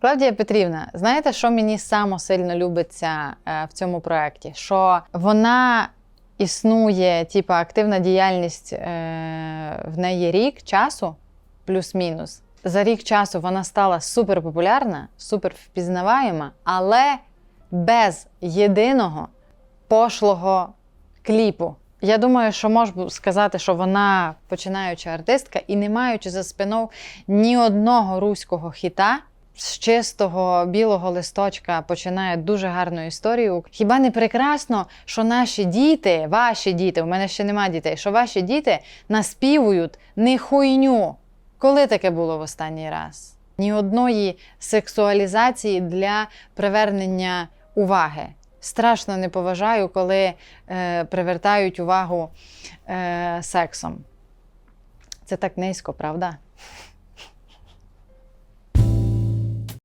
Клавдія Петрівна, знаєте, що мені само сильно любиться е, в цьому проєкті? Що вона існує, типа активна діяльність е, в неї рік часу, плюс-мінус. За рік часу вона стала супер популярна, супер впізнаваєма, але без єдиного пошлого кліпу. Я думаю, що можу сказати, що вона починаюча артистка і не маючи за спиною ні одного руського хіта. З чистого білого листочка починає дуже гарну історію. Хіба не прекрасно, що наші діти, ваші діти, у мене ще нема дітей, що ваші діти наспівують не хуйню. Коли таке було в останній раз? Ні одної сексуалізації для привернення уваги. Страшно не поважаю, коли е, привертають увагу е, сексом. Це так низько, правда?